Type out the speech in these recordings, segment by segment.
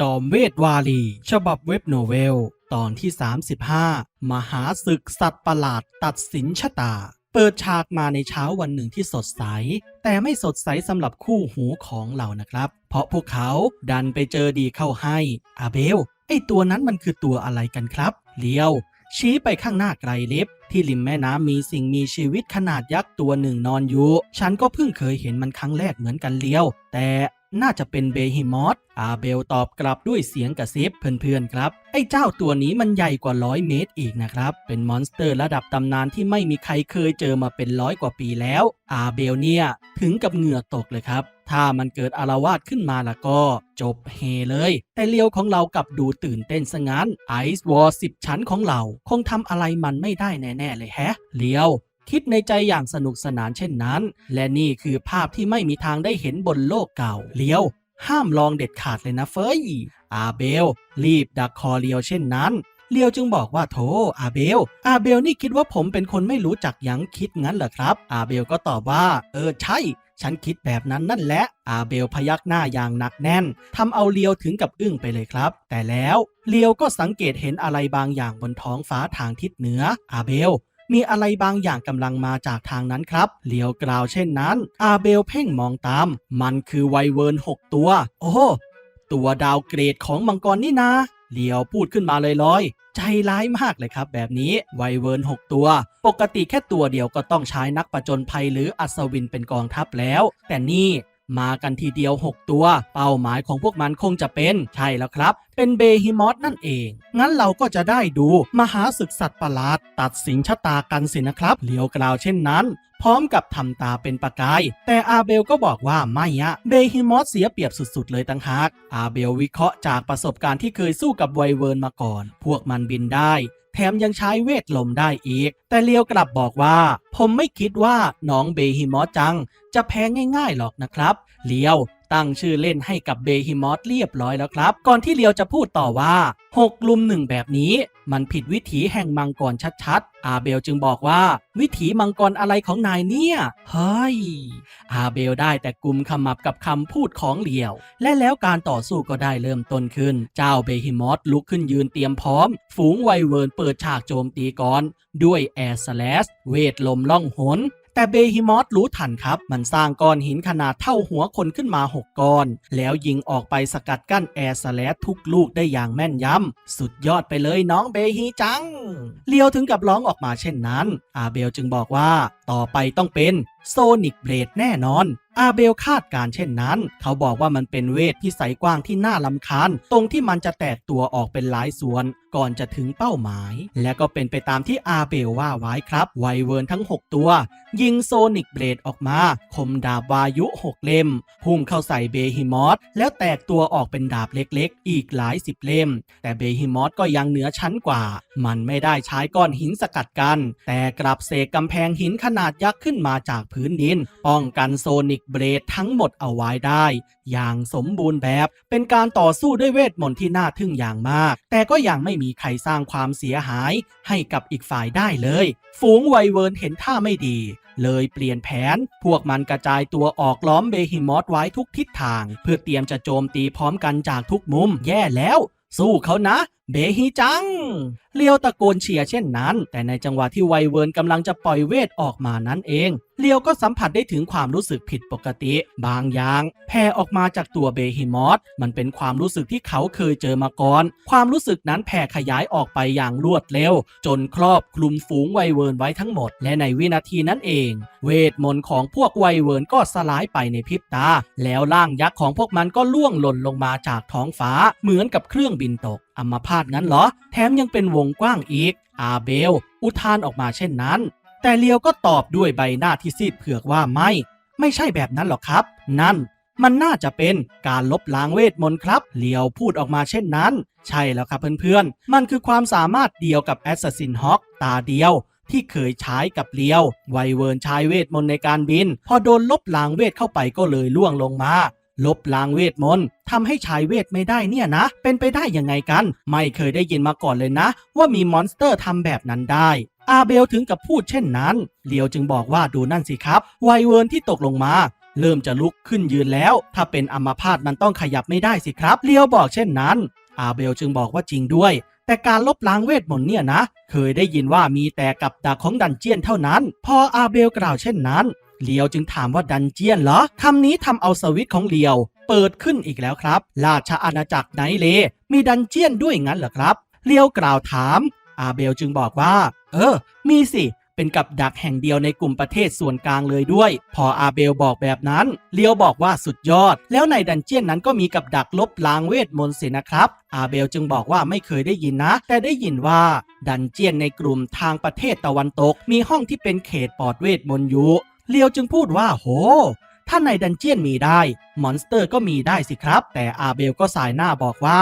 จอมเวทวาลี ฉบับเว็บโนเวล ตอนที่ 35 มหาศึกสัตว์ประหลาดตัดสินชะตา เปิดฉากมาในเช้าวันหนึ่งที่สดใส แต่ไม่สดใสสำหรับคู่หูของเรานะครับ เพราะพวกเขาดันไปเจอดีเข้าให้ อาเบล ไอตัวนั้นมันคือตัวอะไรกันครับ เลียว ชี้ไปข้างหน้าไกลลิฟที่ริมแม่น้ำมีสิ่งมีชีวิตขนาดยักษ์ตัวหนึ่งนอนอยู่ ฉันก็เพิ่งเคยเห็นมันครั้งแรกเหมือนกันเลียว แต่ น่าจะเป็นเบฮิมอสอาเบลตอบกลับด้วยเสียงกระซิบเพื่อนๆครับ ไอ้เจ้าตัวนี้มันใหญ่กว่าร้อยเมตรอีกนะครับ เป็นมอนสเตอร์ระดับตำนานที่ไม่มีใครเคยเจอมาเป็นร้อยกว่าปีแล้ว อาเบลเนี่ยถึงกับเหงื่อตกเลยครับ ถ้ามันเกิดอารวาสขึ้นมาละก็ จบเฮเลย แต่เลียวของเรากลับดูตื่นเต้นซะงั้นไอซ์วอลสิบชั้นของเรา คงทำอะไรมันไม่ได้แน่ๆเลยแฮะ เลียว คิดในใจอย่างสนุกสนานเช่นนั้น และนี่คือภาพที่ไม่มีทางได้เห็นบนโลกเก่าเลียว ห้ามลองเด็ดขาดเลยนะเฟยอาเบล รีบดักคอเลียวเช่นนั้นเลียวจึงบอกว่าโถอาเบล อาเบลนี่คิดว่าผมเป็นคนไม่รู้จักยังคิดงั้นเหรอครับ อาเบลก็ตอบว่า เออใช่ ฉันคิดแบบนั้นนั่นแหละ อาเบลพยักหน้าอย่างหนักแน่นทำเอาเลียวถึงกับอึ้งไปเลยครับ แต่แล้วเลียวก็สังเกตเห็นอะไรบางอย่างบนท้องฟ้าทางทิศเหนือ อาเบล มีอะไรบางอย่างกำลังมาจากทางนั้นครับเลียวกล่าวเช่นนั้น อาเบลเพ่งมองตาม มันคือไวเวิร์นหกตัว โอ้ตัวดาวเกรดของมังกรนี่นาเลียวพูดขึ้นมาลอยๆ ใจร้ายมากเลยครับแบบนี้ ไวเวิร์น6 ตัว ปกติแค่ตัวเดียวก็ต้องใช้นักประจนภัยหรืออัศวินเป็นกองทัพแล้ว แต่นี่ มากันทีเดียว 6 ตัว เป้าหมายของพวกมันคงจะเป็น ใช่แล้วครับ เป็นเบฮิมอสนั่นเอง งั้นเราก็จะได้ดูมหาศึกสัตว์ประหลาด ตัดสินชะตากันสินะครับเลียวกล่าวเช่นนั้นพร้อมกับทำตาเป็นประกาย แต่อาเบลก็บอกว่าไม่อะเบฮิมอสเสียเปรียบสุดๆ เลยตั้งหาก อาเบลวิเคราะห์จากประสบการณ์ที่เคยสู้กับไวเวิร์นมาก่อน พวกมันบินได้ แถมยังใช้เวทลมได้อีก แต่เลียวกลับบอกว่า ผมไม่คิดว่าน้องเบฮิมอสจัง จะแพ้ง่ายๆหรอกนะครับเลียวตั้งชื่อเล่นให้กับเบฮิมอสเรียบร้อยแล้วครับ ก่อนที่เลียวจะพูดต่อว่า 6 ลุมหนึ่งแบบนี้ มันผิดวิถีแห่งมังกรชัดๆ อาเบลจึงบอกว่า วิถีมังกรอะไรของนายเนี่ย เฮ้ย อาเบลได้แต่กุมขมับกับคำพูดของเลียว และแล้วการต่อสู้ก็ได้เริ่มต้นขึ้น เจ้าเบฮิมอสลุกขึ้นยืนเตรียมพร้อม ฝูงไวเวิร์นเปิดฉากโจมตีก่อน ด้วยแอร์สแลสเวทลมล่องหน แต่เบฮิมอสรู้ทันครับ มันสร้างก้อนหินขนาดเท่าหัวคนขึ้นมา 6ก้อน แล้วยิงออกไปสกัดกั้นแอร์สแลสทุกลูกได้อย่างแม่นยำ สุดยอดไปเลยน้องเบฮีจัง เลียวถึงกับร้องออกมาเช่นนั้น อาเบลจึงบอกว่า ต่อไปต้องเป็น โซนิกเบรดแน่นอน อาเบลคาดการเช่นนั้น เขาบอกว่ามันเป็นเวทพิสัยกว้างที่น่าลำคาญ ตรงที่มันจะแตกตัวออกเป็นหลายส่วน ก่อนจะถึงเป้าหมาย และก็เป็นไปตามที่อาเบลว่าไว้ครับ ไวเวิร์นทั้ง 6 ตัว ยิงโซนิกเบรดออกมา คมดาบวายุ 6 เล่ม พุ่งเข้าใส่เบฮิมอสแล้วแตกตัวออกเป็นดาบเล็กๆ อีกหลายสิบเล่ม แต่เบฮิมอสก็ยังเหนือชั้นกว่า มันไม่ได้ใช้ก้อนหินสกัดกัน แต่กลับเสกกำแพงหินขนาดยักษ์ขึ้นมาจากพื้นดิน ป้องกันโซนิกเบรดทั้งหมดเอาไว้ได้ อย่างสมบูรณ์แบบเป็นการต่อสู้ด้วยเวทมนต์ที่น่าทึ่งอย่างมาก แต่ก็ยังไม่มีใครสร้างความเสียหายให้กับอีกฝ่ายได้เลย ฝูงไวเวิร์นเห็นท่าไม่ดี เลยเปลี่ยนแผน พวกมันกระจายตัวออกล้อมเบฮิมอสไว้ทุกทิศทาง เพื่อเตรียมจะโจมตีพร้อมกันจากทุกมุมแย่แล้ว สู้เขานะ เบฮิจัง เลียวตะโกนเชียร์เช่นนั้น แต่ในจังหวะที่ไวเวิร์นกำลังจะปล่อยเวทออกมานั้นเอง เลียวก็สัมผัสได้ถึงความรู้สึกผิดปกติ บางอย่างแผ่ออกมาจากตัวเบฮิมอสมันเป็นความรู้สึกที่เขาเคยเจอมาก่อน ความรู้สึกนั้นแผ่ขยายออกไปอย่างรวดเร็ว จนครอบคลุมฝูงไวเวิร์นไว้ทั้งหมด และในวินาทีนั้นเอง เวทมนต์ของพวกไวเวิร์นก็สลายไปในพริบตา แล้วร่างยักษ์ของพวกมันก็ล่วงหล่นลงมาจากท้องฟ้าเหมือนกับเครื่องบินตกอัมพาตงั้นเหรอ แถมยังเป็นวงกว้างอีก อาเบล อุทานออกมาเช่นนั้น แต่เลียวก็ตอบด้วยใบหน้าที่ซีดเผือกว่าไม่ ไม่ใช่แบบนั้นหรอกครับ นั่นมันน่าจะเป็นการลบล้างเวทมนต์ครับ เลียวพูดออกมาเช่นนั้น ใช่แล้วครับเพื่อนๆ มันคือความสามารถเดียวกับแอสซัสซินฮอคตาเดียวที่เคยใช้กับเลียว ไวเวิร์นใช้เวทมนต์ในการบิน พอโดนลบล้างเวทเข้าไปก็เลยล่วงลงมา ลบล้างเวทมนต์ทำให้ใช้เวทไม่ได้เนี่ยนะ เป็นไปได้ยังไงกัน ไม่เคยได้ยินมาก่อนเลยนะ ว่ามีมอนสเตอร์ทำแบบนั้นได้ อาเบลถึงกับพูดเช่นนั้นเลียวจึงบอกว่าดูนั่นสิครับ ไวเวิร์นที่ตกลงมา เริ่มจะลุกขึ้นยืนแล้ว ถ้าเป็นอัมพาตมันต้องขยับไม่ได้สิครับเลียวบอกเช่นนั้น อาเบลจึงบอกว่าจริงด้วย แต่การลบล้างเวทมนต์เนี่ยนะ เคยได้ยินว่ามีแต่กับดักของดันเจียนเท่านั้น พออาเบลกล่าวเช่นนั้น เลียวจึงถามว่าดันเจียนเหรอคำนี้ทำเอาสวิตของเลียว เปิดขึ้นอีกแล้วครับ ราชอาณาจักรไนเล มีดันเจียนด้วยงั้นเหรอครับเลียวกล่าวถาม อาเบลจึงบอกว่า เออ มีสิเป็นกับดักแห่งเดียวในกลุ่มประเทศส่วนกลางเลยด้วย พออาเบลบอกแบบนั้นเลียวบอกว่าสุดยอด แล้วในดันเจียนนั้นก็มีกับดักลบล้างเวทมนต์สินะครับ อาเบลจึงบอกว่าไม่เคยได้ยินนะ แต่ได้ยินว่า ดันเจียนในกลุ่มทางประเทศตะวันตก มีห้องที่เป็นเขตปลอดเวทมนต์อยู่ เลียวจึงพูดว่าโห ถ้าในดันเจียนมีได้ มอนสเตอร์ก็มีได้สิครับ แต่อาเบลก็สายหน้าบอกว่า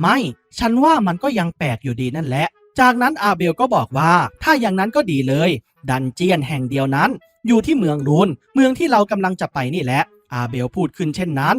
ไม่ ฉันว่ามันก็ยังแปลกอยู่ดีนั่นแหละ จากนั้นอาเบลก็บอกว่า ถ้าอย่างนั้นก็ดีเลย ดันเจียนแห่งเดียวนั้น อยู่ที่เมืองรูน เมืองที่เรากำลังจะไปนี่แหละ อาเบลพูดขึ้นเช่นนั้น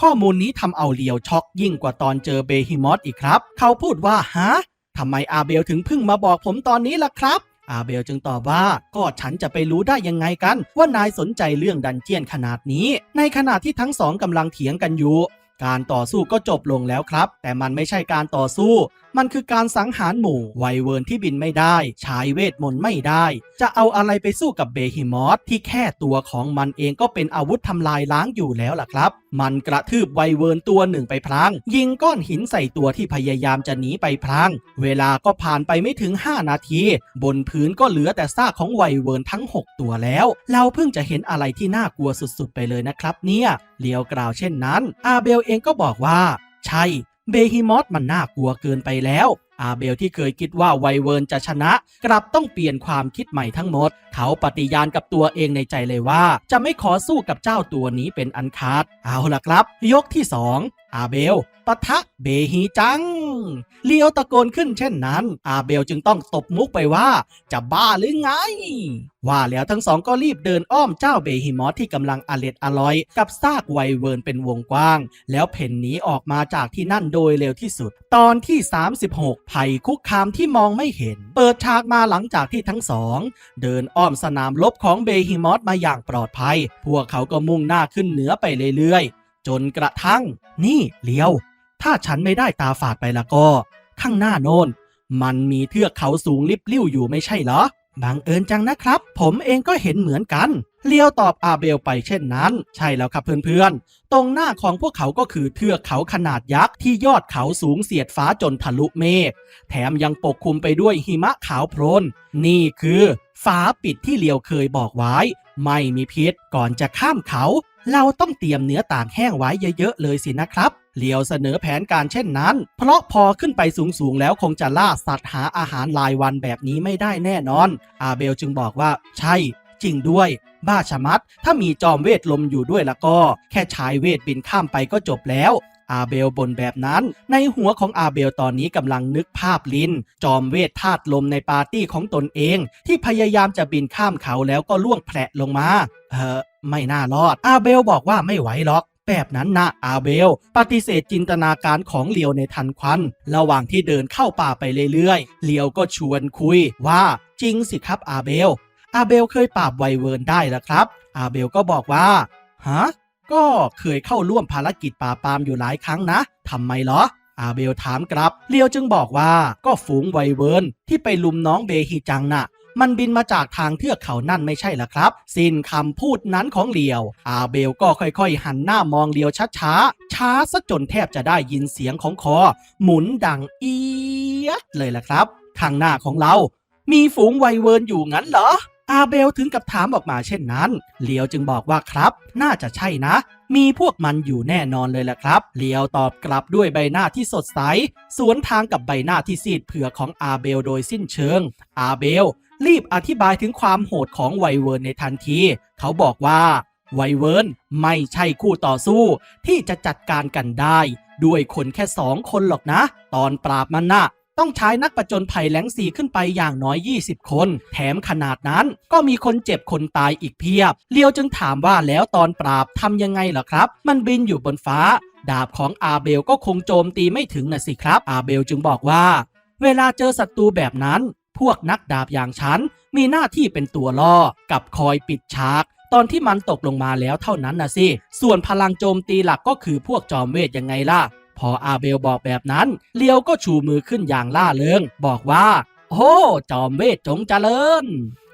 ข้อมูลนี้ทำเอาเลียวช็อกยิ่งกว่าตอนเจอเบฮิมอสอีกครับ เขาพูดว่าฮะทำไมอาเบลถึงเพิ่งมาบอกผมตอนนี้ล่ะครับ อาเบลจึงตอบว่าก็ฉันจะไปรู้ได้ยังไงกัน ว่านายสนใจเรื่องดันเจียนขนาดนี้ ในขณะที่ทั้งสองกำลังเถียงกันอยู่ การต่อสู้ก็จบลงแล้วครับ แต่มันไม่ใช่การต่อสู้ มันคือการสังหารหมู่ไวเวิร์นที่บินไม่ได้ ใช้เวทมนต์ไม่ได้ จะเอาอะไรไปสู้กับเบฮิมอสที่แค่ตัวของมันเองก็เป็นอาวุธทำลายล้างอยู่แล้วล่ะครับ มันกระทืบไวเวิร์นตัวหนึ่งไปพลาง ยิงก้อนหินใส่ตัวที่พยายามจะหนีไปพลาง เวลาก็ผ่านไปไม่ถึง 5 นาที บนพื้นก็เหลือแต่ซากของไวเวิร์นทั้ง 6 ตัวแล้ว เราเพิ่งจะเห็นอะไรที่น่ากลัวสุดๆ ไปเลยนะครับ เนี่ยเลียวกล่าวเช่นนั้น อาเบลเองก็บอกว่า ใช่เบฮิมอสมันน่ากลัวเกินไปแล้ว อาเบลที่เคยคิดว่าไวเวิร์นจะชนะ กลับต้องเปลี่ยนความคิดใหม่ทั้งหมด เขาปฏิญาณกับตัวเองในใจเลยว่า จะไม่ขอสู้กับเจ้าตัวนี้เป็นอันขาดเอาล่ะครับ ยกที่สอาเบลปะทะเบฮีจัง เลียวตะโกนขึ้นเช่นนั้น อาเบลจึงต้องตบมุกไปว่า จะบ้าหรือไง ว่าแล้วทั้งสองก็รีบเดินอ้อมเจ้าเบฮิมอสที่กำลังอเล็ดอลอย กับซากไวเวิร์นเป็นวงกว้าง แล้วเพ่นหนีออกมาจากที่นั่นโดยเร็วที่สุด ตอนที่ 36 ภัยคุกคามที่มองไม่เห็น เปิดฉากมาหลังจากที่ทั้งสอง เดินอ้อมสนามรบของเบฮิมอสมาอย่างปลอดภัย พวกเขาก็มุ่งหน้าขึ้นเหนือไปเรื่อย จนกระทั่ง นี่เลี้ยว ถ้าฉันไม่ได้ตาฝาดไปละก็ ข้างหน้าโน้นมันมีเทือกเขาสูงลิบลิ่วอยู่ไม่ใช่เหรอบังเอิญจังนะครับ ผมเองก็เห็นเหมือนกัน เลียวตอบอาเบลไปเช่นนั้น ใช่แล้วครับเพื่อนๆ ตรงหน้าของพวกเขาก็คือเทือกเขาขนาดยักษ์ที่ยอดเขาสูงเสียดฟ้าจนทะลุเมฆ แถมยังปกคลุมไปด้วยหิมะขาวโพลน นี่คือฝาปิดที่เลียวเคยบอกไว้ ไม่มีพิษก่อนจะข้ามเขา เราต้องเตรียมเนื้อต่างแห้งไว้เยอะๆเลยสินะครับเลียวเสนอแผนการเช่นนั้น เพราะพอขึ้นไปสูงๆแล้วคงจะล่าสัตว์หาอาหารรายวันแบบนี้ไม่ได้แน่นอน อาเบลจึงบอกว่า ใช่ จริงด้วย บ้าชะมัด ถ้ามีจอมเวทลมอยู่ด้วยแล้วก็ แค่ใช้เวทบินข้ามไปก็จบแล้ว อาเบลบนแบบนั้น ในหัวของอาเบลตอนนี้กำลังนึกภาพลิน จอมเวทธาตุลมในปาร์ตี้ของตนเอง ที่พยายามจะบินข้ามเขาแล้วก็ล่วงแผลลงมา เออไม่น่ารอด อาเบลบอกว่าไม่ไหวหรอกแบบนั้นนะอาเบล ปฏิเสธจินตนาการของเลียวในทันควัน ระหว่างที่เดินเข้าป่าไปเรื่อยๆ เลียวก็ชวนคุยว่าจริงสิครับอาเบล อาเบลเคยปราบไวเวิร์นได้แล้วครับ อาเบลก็บอกว่าฮะ ก็เคยเข้าร่วมภารกิจปราปามอยู่หลายครั้งนะทำไมเหรอ อาเบลถามกลับ เลียวจึงบอกว่าก็ฝูงไวเวิร์นที่ไปลุมน้องเบฮิจังน่ะมันบินมาจากทางเทือกเขานั่นไม่ใช่เหรอครับ สิ้นคำพูดนั้นของเลียว อาเบลก็ค่อยๆ หันหน้ามองเลียวช้าๆ ช้าซะจนแทบจะได้ยินเสียงของคอ หมุนดังเอียดเลยล่ะครับ ข้างหน้าของเรา มีฝูงไวเวิร์นอยู่งั้นเหรอ อาเบลถึงกับถามออกมาเช่นนั้นเลียวจึงบอกว่าครับ น่าจะใช่นะ มีพวกมันอยู่แน่นอนเลยล่ะครับเลียวตอบกลับด้วยใบหน้าที่สดใส สวนทางกับใบหน้าที่ซีดเผือกของอาเบลโดยสิ้นเชิง อาเบล รีบอธิบายถึงความโหดของไวเวิร์นในทันที เขาบอกว่าไวเวิร์นไม่ใช่คู่ต่อสู้ ที่จะจัดการกันได้ ด้วยคนแค่สองคนหรอกนะ ตอนปราบมันน่ะ ต้องใช้นักประจนภัยแหลงสีขึ้นไปอย่างน้อย 20 คน แถมขนาดนั้นก็มีคนเจ็บคนตายอีกเพียบ เลียวจึงถามว่าแล้วตอนปราบทำยังไงล่ะครับ มันบินอยู่บนฟ้า ดาบของอาเบลก็คงโจมตีไม่ถึงนะสิครับ อาเบลจึงบอกว่า เวลาเจอศัตรูแบบนั้น พวกนักดาบอย่างฉัน มีหน้าที่เป็นตัวล่อ กับคอยปิดฉากตอนที่มันตกลงมาแล้วเท่านั้นนะสิ ส่วนพลังโจมตีหลักก็คือพวกจอมเวทยังไงล่ะ พออาเบลบอกแบบนั้น เลียวก็ชูมือขึ้นอย่างล่าเริง บอกว่า โอ้จอมเวทจงเจริญ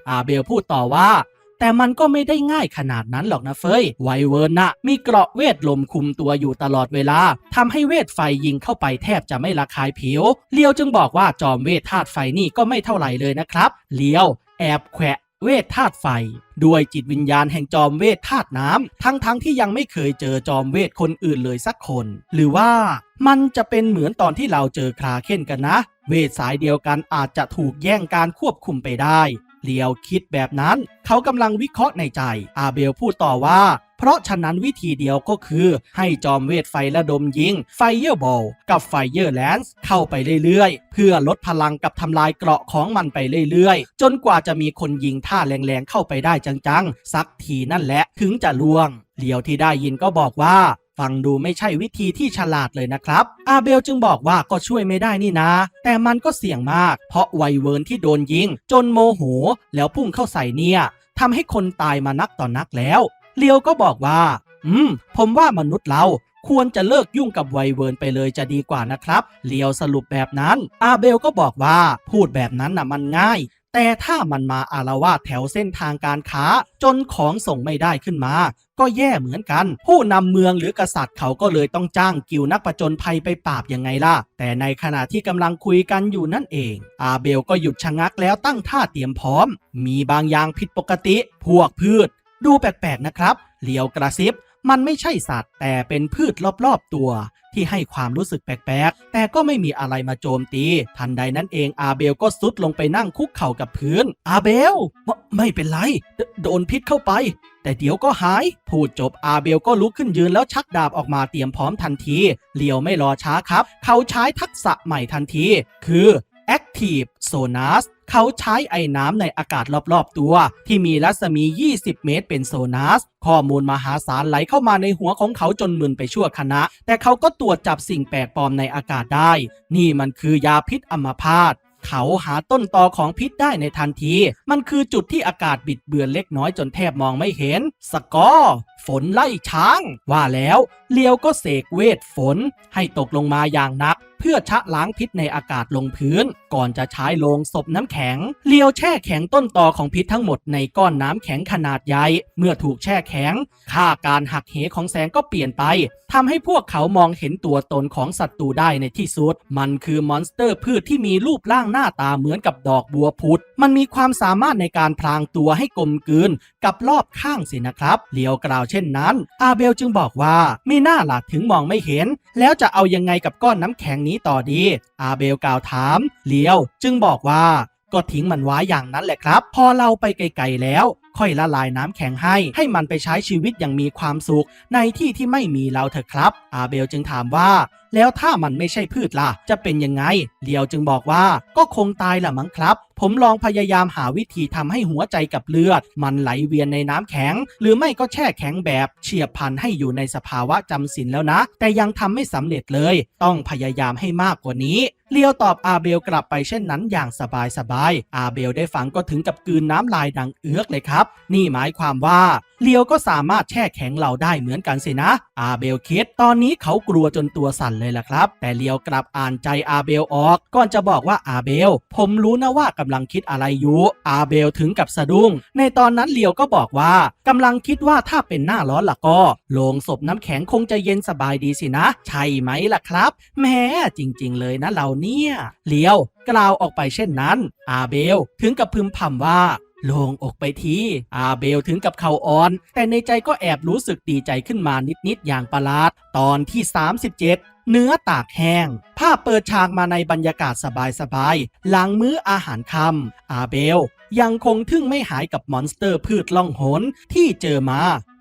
อาเบลพูดต่อว่า แต่มันก็ไม่ได้ง่ายขนาดนั้นหรอกนะเฟย ไวเวิร์นนะมีเกราะเวทลมคุมตัวอยู่ตลอดเวลาทำให้เวทไฟยิงเข้าไปแทบจะไม่ระคายผิว เลียวจึงบอกว่าจอมเวทธาตุไฟนี่ก็ไม่เท่าไหร่เลยนะครับ เลียวแอบแขวะ เวทธาตุไฟ ด้วยจิตวิญญาณแห่งจอมเวทธาตุน้ำทั้งๆทที่ยังไม่เคยเจอจอมเวทคนอื่นเลยสักคน หรือว่ามันจะเป็นเหมือนตอนที่เราเจอคราเคนกันนะ เวทสายเดียวกันอาจจะถูกแย่งการควบคุมไปได้เลียวคิดแบบนั้น เขากำลังวิเคราะห์ในใจ อาเบลพูดต่อว่า เพราะฉะนั้นวิธีเดียวก็คือให้จอมเวทไฟระดมยิงไฟเยอร์บอลกับไฟเยอร์แลนส์เข้าไปเรื่อยๆ เพื่อลดพลังกับทำลายเกราะของมันไปเรื่อยๆ จนกว่าจะมีคนยิงท่าแรงๆเข้าไปได้จังๆ สักทีนั่นแหละถึงจะล่วงเลียวที่ได้ยินก็บอกว่าฟังดูไม่ใช่วิธีที่ฉลาดเลยนะครับ อาเบลจึงบอกว่าก็ช่วยไม่ได้นี่นะ แต่มันก็เสี่ยงมาก เพราะไวเวิร์นที่โดนยิง จนโมโห แล้วพุ่งเข้าใส่เนี่ยทำให้คนตายมานักต่อนนักแล้ว เลียวก็บอกว่า อืม ผมว่ามนุษย์เราควรจะเลิกยุ่งกับไวเวิร์นไปเลยจะดีกว่านะครับ เลียวสรุปแบบนั้น อาเบลก็บอกว่าพูดแบบนั้นน่ะมันง่าย แต่ถ้ามันมาอารวาสแถวเส้นทางการค้า จนของส่งไม่ได้ขึ้นมา ก็แย่เหมือนกัน ผู้นำเมืองหรือกษัตริย์เขาก็เลยต้องจ้างกิวนักประจนภัยไปปราบยังไงล่ะ แต่ในขณะที่กำลังคุยกันอยู่นั่นเอง อาเบลก็หยุดชะงักแล้วตั้งท่าเตรียมพร้อม มีบางอย่างผิดปกติ พวกพืช ดูแปลกๆนะครับเลียวกระซิบ มันไม่ใช่สัตว์ แต่เป็นพืชรอบๆตัว ที่ให้ความรู้สึกแปลกๆ แต่ก็ไม่มีอะไรมาโจมตี ทันใดนั้นเองอาเบลก็ซุดลงไปนั่งคุกเข่ากับพื้น อาเบลไมไม่เป็นไร โดนพิษเข้าไป แต่เดี๋ยวก็หาย พูดจบอาเบลก็ลุกขึ้นยืนแล้วชักดาบออกมาเตรียมพร้อมทันทีเลียวไม่รอช้าครับ เขาใช้ทักษะใหม่ทันที คือ Active Sonas เขาใช้ไอ้น้ำในอากาศรอบๆตัว ที่มีรัศมี 20 เมตรเป็นโซนัส ข้อมูลมหาศาลไหลเข้ามาในหัวของเขาจนมึนไปชั่วคณะ แต่เขาก็ตรวจจับสิ่งแปลกปลอมในอากาศได้ นี่มันคือยาพิษอัมพาตเขาหาต้นตอของพิษได้ในทันที มันคือจุดที่อากาศบิดเบือนเล็กน้อยจนแทบมองไม่เห็น สกอร์ ฝนไล่ช้าง ว่าแล้วเลียวก็เสกเวทฝน ให้ตกลงมาอย่างหนัก เพื่อชะล้างพิษในอากาศลงพื้น ก่อนจะใช้ลงศพน้ำแข็ง เลียวแช่แข็งต้นตอของพิษทั้งหมดในก้อนน้ำแข็งขนาดใหญ่เมื่อถูกแช่แข็ง ค่าการหักเหของแสงก็เปลี่ยนไปทำให้พวกเขามองเห็นตัวตนของศัตรูได้ในที่สุด มันคือมอนสเตอร์พืชที่มีรูปร่างหน้าตาเหมือนกับดอกบัวพุธมันมีความสามารถในการพลางตัวให้กลมกลืน กับรอบข้างสินะครับเลียวกล่าวเช่นนั้น อาเบลจึงบอกว่ามีหน้าหลักถึงมองไม่เห็น แล้วจะเอายังไงกับก้อนน้ำแข็งนี้ต่อดี อาเบลกล่าวถามเลียวจึงบอกว่าก็ทิ้งมันไว้อย่างนั้นแหละครับ พอเราไปไกลๆแล้ว ค่อยละลายน้ำแข็งให้ ให้มันไปใช้ชีวิตอย่างมีความสุข ในที่ที่ไม่มีเราเถอะครับ อาเบลจึงถามว่า แล้วถ้ามันไม่ใช่พืชล่ะ จะเป็นยังไง เลียวจึงบอกว่าก็คงตายละมั้งครับ ผมลองพยายามหาวิธีทำให้หัวใจกับเลือด มันไหลเวียนในน้ำแข็ง หรือไม่ก็แช่แข็งแบบเฉียบพันให้อยู่ในสภาวะจำศีลแล้วนะ แต่ยังทำไม่สำเร็จเลย ต้องพยายามให้มากกว่านี้เลียวตอบอาเบลกลับไปเช่นนั้นอย่างสบายๆอาเบลได้ฟังก็ถึงกับกืนน้ำลายดังเอื้อกเลยครับ นี่หมายความว่าเลียวก็สามารถแช่แข็งเราได้เหมือนกันสินะ อาเบลคิดตอนนี้เขากลัวจนตัวสั่นเลยล่ะครับ แต่เลียวกลับอ่านใจอาเบลออก ก่อนจะบอกว่าอาเบล ผมรู้นะว่ากำลังคิดอะไรอยู่ อาเบลถึงกับสะดุ้ง ในตอนนั้นเลียวก็บอกว่ากำลังคิดว่าถ้าเป็นหน้าร้อนล่ะก็โลงศพน้ำแข็งคงจะเย็นสบายดีสินะ ใช่ไหมล่ะครับแหมจริง ๆ เลยนะเราเนี่ยเลียวกล่าวออกไปเช่นนั้น อาเบลถึงกับพึมพำว่า โล่งอกไปที อาเบลถึงกับเข่าอ่อน แต่ในใจก็แอบรู้สึกดีใจขึ้นมานิด ๆ อย่างประหลาด ตอนที่ 37เนื้อตากแห้ง ภาพเปิดฉากมาในบรรยากาศสบายๆ หลังมื้ออาหารค่ำอาเบล ยังคงทึ่งไม่หายกับมอนสเตอร์พืชล่องหนที่เจอมา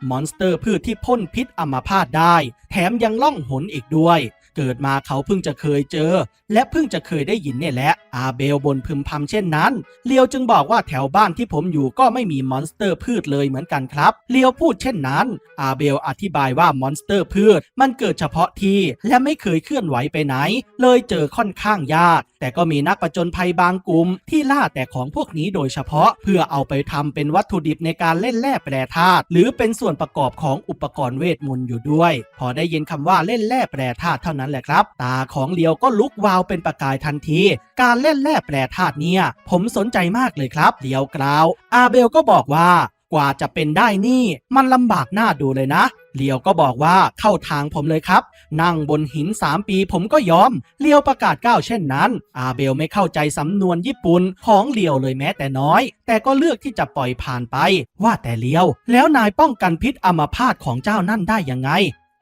มอนสเตอร์พืชที่พ่นพิษอัมพาตได้ แถมยังล่องหนอีกด้วย เกิดมาเขาเพิ่งจะเคยเจอ และเพิ่งจะเคยได้ยินเนี่ยแหละ อาเบลบนพึมพำเช่นนั้นเลียวจึงบอกว่าแถวบ้านที่ผมอยู่ก็ไม่มีมอนสเตอร์พืชเลยเหมือนกันครับเลียวพูดเช่นนั้น อาเบลอธิบายว่ามอนสเตอร์พืช มันเกิดเฉพาะที่และไม่เคยเคลื่อนไหวไปไหน เลยเจอค่อนข้างยากแต่ก็มีนักประจนภัยบางกลุ่มที่ล่าแต่ของพวกนี้โดยเฉพาะ เพื่อเอาไปทำเป็นวัตถุดิบในการเล่นแร่แปรธาตุหรือเป็นส่วนประกอบของอุปกรณ์เวทมนต์อยู่ด้วย พอได้ยินคำว่าเล่นแร่แปรธาตุเท่านั้นแหละครับ ตาของเลียวก็ลุกวาวเป็นประกายทันที การเล่นแร่แปรธาตุเนี่ย ผมสนใจมากเลยครับเลียวกล่าว อาเบลก็บอกว่ากว่าจะเป็นได้นี่ มันลำบากหน้าดูเลยนะเลียวก็บอกว่าเข้าทางผมเลยครับ นั่งบนหิน 3 ปีผมก็ยอมเลียวประกาศก้าวเช่นนั้น อาเบลไม่เข้าใจสำนวนญี่ปุ่นของเลียวเลยแม้แต่น้อย แต่ก็เลือกที่จะปล่อยผ่านไป ว่าแต่เลียว แล้วนายป้องกันพิษอัมาพาตของเจ้านั่นได้ยังไง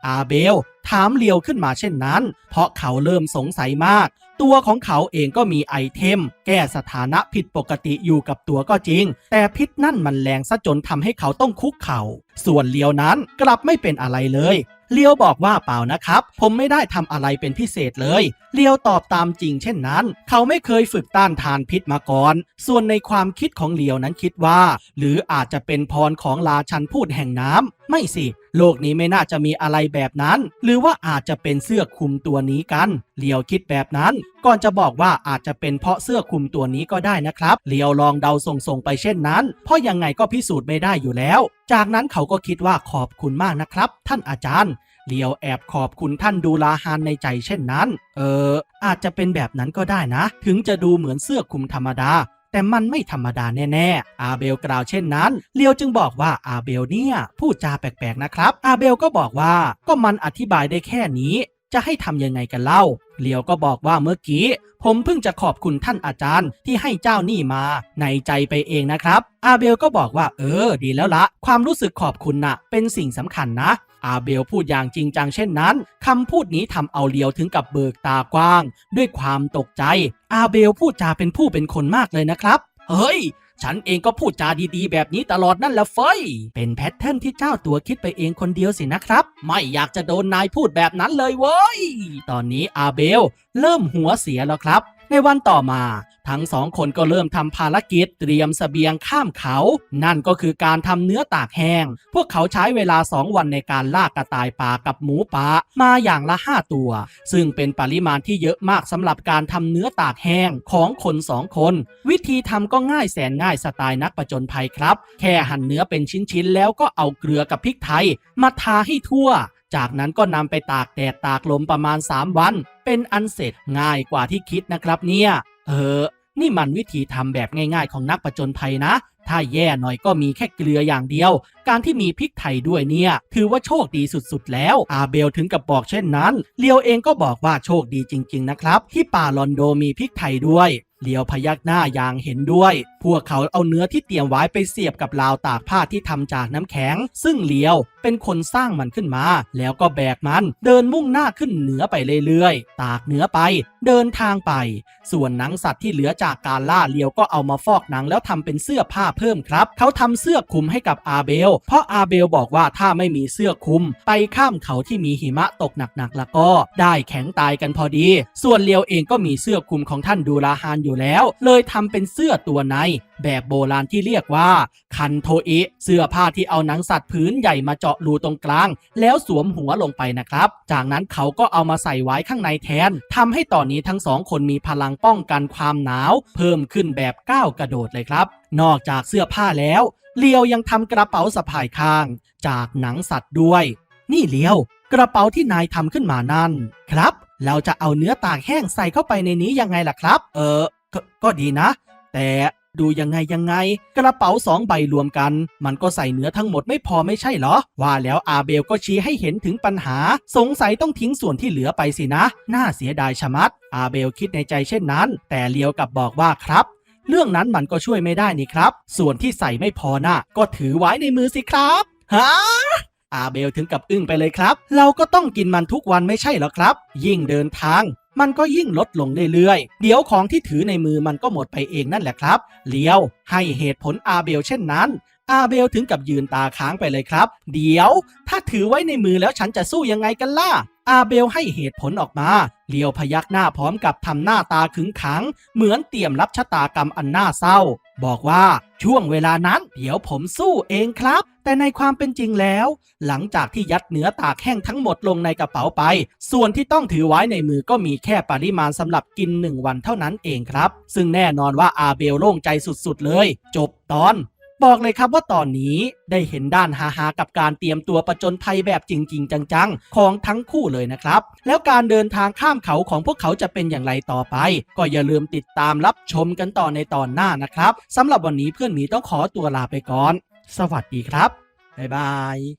อาเบล ถามเลียวขึ้นมาเช่นนั้น เพราะเขาเริ่มสงสัยมาก ตัวของเขาเองก็มีไอเทม แก้สถานะผิดปกติอยู่กับตัวก็จริง แต่พิษนั่นมันแรงซะจนทำให้เขาต้องคุกเข่า ส่วนเลียวนั้นกลับไม่เป็นอะไรเลยเลียวบอกว่าเปล่านะครับ ผมไม่ได้ทำอะไรเป็นพิเศษเลย เลียวตอบตามจริงเช่นนั้น เขาไม่เคยฝึกต้านทานพิษมาก่อน ส่วนในความคิดของเลียวนั้นคิดว่า หรืออาจจะเป็นพรของราชันพูดแห่งน้ำไม่สิ โลกนี้ไม่น่าจะมีอะไรแบบนั้น หรือว่าอาจจะเป็นเสื้อคลุมตัวนี้กันเลียวคิดแบบนั้น ก่อนจะบอกว่าอาจจะเป็นเพราะเสื้อคลุมตัวนี้ก็ได้นะครับเลียวลองเดาส่งๆไปเช่นนั้น เพราะยังไงก็พิสูจน์ไม่ได้อยู่แล้ว จากนั้นเขาก็คิดว่าขอบคุณมากนะครับ ท่านอาจารย์เลียวแอบขอบคุณท่านดูลาฮานในใจเช่นนั้น เออ อาจจะเป็นแบบนั้นก็ได้นะ ถึงจะดูเหมือนเสื้อคลุมธรรมดา แต่มันไม่ธรรมดาแน่ๆ อาเบลกล่าวเช่นนั้นเลียวจึงบอกว่าอาเบลเนี่ยพูดจาแปลกๆนะครับ อาเบลก็บอกว่าก็มันอธิบายได้แค่นี้ จะให้ทำยังไงกันเล่าเลียวก็บอกว่าเมื่อกี้ ผมเพิ่งจะขอบคุณท่านอาจารย์ที่ให้เจ้านี่มา ในใจไปเองนะครับ อาเบลก็บอกว่า เออ ดีแล้วละ ความรู้สึกขอบคุณน่ะ เป็นสิ่งสำคัญนะ อาเบลพูดอย่างจริงจังเช่นนั้นคำพูดนี้ทำเอาเลียวถึงกับเบิกตากว้าง ด้วยความตกใจ อาเบลพูดจาเป็นผู้เป็นคนมากเลยนะครับ เฮ้ย ฉันเองก็พูดจาดีๆ แบบนี้ตลอดนั่นแหละเฟย เป็นแพทเทิร์นที่เจ้าตัวคิดไปเองคนเดียวสินะครับ ไม่อยากจะโดนนายพูดแบบนั้นเลยเว้ย ตอนนี้อาเบล เริ่มหัวเสียแล้วครับ ในวันต่อมา ทั้งสองคนก็เริ่มทำภารกิจเตรียมเสบียงข้ามเขา นั่นก็คือการทำเนื้อตากแห้ง พวกเขาใช้เวลา2วันในการล่ากระต่ายป่ากับหมูป่ามาอย่างละ 5 ตัว ซึ่งเป็นปริมาณที่เยอะมากสำหรับการทำเนื้อตากแห้งของคนสองคน วิธีทำก็ง่ายแสนง่ายสไตล์นักประจนภัยครับ แค่หั่นเนื้อเป็นชิ้นๆแล้วก็เอาเกลือกับพริกไทย มาทาให้ทั่ว จากนั้นก็นำไปตากแดดตากลมประมาณ 3 วัน เป็นอันเสร็จง่ายกว่าที่คิดนะครับเนี่ย เออ นี่มันวิธีทำแบบง่ายๆของนักประจนภัยนะ ถ้าแย่หน่อยก็มีแค่เกลืออย่างเดียว การที่มีพริกไทยด้วยเนี่ย ถือว่าโชคดีสุดๆ แล้ว อาเบลถึงกับบอกเช่นนั้นเลียวเองก็บอกว่าโชคดีจริง ๆ นะครับ ที่ป่าลอนโดมีพริกไทยด้วยเลียวพยักหน้าอย่างเห็นด้วย พวกเขาเอาเนื้อที่เตรียมไว้ไปเสียบกับราวตากผ้าที่ทำจากน้ำแข็ง ซึ่งเลียวเป็นคนสร้างมันขึ้นมา แล้วก็แบกมันเดินมุ่งหน้าขึ้นเหนือไปเรื่อยๆ ตากเนื้อไป เดินทางไป ส่วนหนังสัตว์ที่เหลือจากการล่าเลียวก็เอามาฟอกหนังแล้วทำเป็นเสื้อผ้าเพิ่มครับ เขาทำเสื้อคลุมให้กับอาเบล เพราะอาเบลบอกว่าถ้าไม่มีเสื้อคลุม ไปข้ามเขาที่มีหิมะตกหนักๆแล้วก็ ได้แข็งตายกันพอดี ส่วนเลียวเองก็มีเสื้อคลุมของท่านดูราฮานอยู่แล้ว เลยทำเป็นเสื้อตัวในแบบโบราณที่เรียกว่า คันโทอิเสื้อผ้าที่เอาหนังสัตว์พื้นใหญ่มาเจาะรูตรงกลาง แล้วสวมหัวลงไปนะครับ จากนั้นเขาก็เอามาใส่ไว้ข้างในแทนทำให้ตอนนี้ทั้งสองคนมีพลังป้องกันความหนาว เพิ่มขึ้นแบบก้าวกระโดดเลยครับ นอกจากเสื้อผ้าแล้วเลียวยังทำกระเป๋าสะพายข้าง จากหนังสัตว์ด้วย นี่เลียว กระเป๋าที่นายทำขึ้นมานั่น ครับ เราจะเอาเนื้อตากแห้งใส่เข้าไปในนี้ยังไงล่ะครับ เออกก็ดีนะ แต่ ดูยังไงยังไง กระเป๋าสองใบรวมกัน มันก็ใส่เนื้อทั้งหมดไม่พอไม่ใช่เหรอ ว่าแล้วอาเบลก็ชี้ให้เห็นถึงปัญหา สงสัยต้องทิ้งส่วนที่เหลือไปสินะ น่าเสียดายชะมัด อาเบลคิดในใจเช่นนั้น แต่เลียวกับบอกว่าครับเรื่องนั้นมันก็ช่วยไม่ได้นี่ครับ ส่วนที่ใส่ไม่พอน่ะ ก็ถือไว้ในมือสิครับฮะอาเบลถึงกับอึ้งไปเลยครับ เราก็ต้องกินมันทุกวันไม่ใช่เหรอครับ ยิ่งเดินทาง มันก็ยิ่งลดลงเรื่อยๆ เดี๋ยวของที่ถือในมือมันก็หมดไปเองนั่นแหละครับ เลี้ยวให้เหตุผลอาเบลเช่นนั้น อาเบลถึงกับยืนตาค้างไปเลยครับ เดี๋ยว ถ้าถือไว้ในมือแล้วฉันจะสู้ยังไงกันล่ะ อาเบลให้เหตุผลออกมา เลียวพยักหน้าพร้อมกับทำหน้าตาขึงขัง เหมือนเตรียมรับชะตากรรมอันน่าเศร้า บอกว่าช่วงเวลานั้นเดี๋ยวผมสู้เองครับ แต่ในความเป็นจริงแล้ว หลังจากที่ยัดเนื้อตากแห้งทั้งหมดลงในกระเป๋าไป ส่วนที่ต้องถือไว้ในมือก็มีแค่ปริมาณสำหรับกินหนึ่งวันเท่านั้นเองครับ ซึ่งแน่นอนว่าอาเบลโล่งใจสุดๆเลย จบตอน บอกเลยครับว่าตอนนี้ได้เห็นด้านฮาๆกับการเตรียมตัวประจนภัยแบบจริง ๆ จังๆ ของทั้งคู่เลยนะครับ แล้วการเดินทางข้ามเขาของพวกเขาจะเป็นอย่างไรต่อไป ก็อย่าลืมติดตามรับชมกันต่อในตอนหน้านะครับสำหรับวันนี้เพื่อนหมีต้องขอตัวลาไปก่อน สวัสดีครับบ๊ายบาย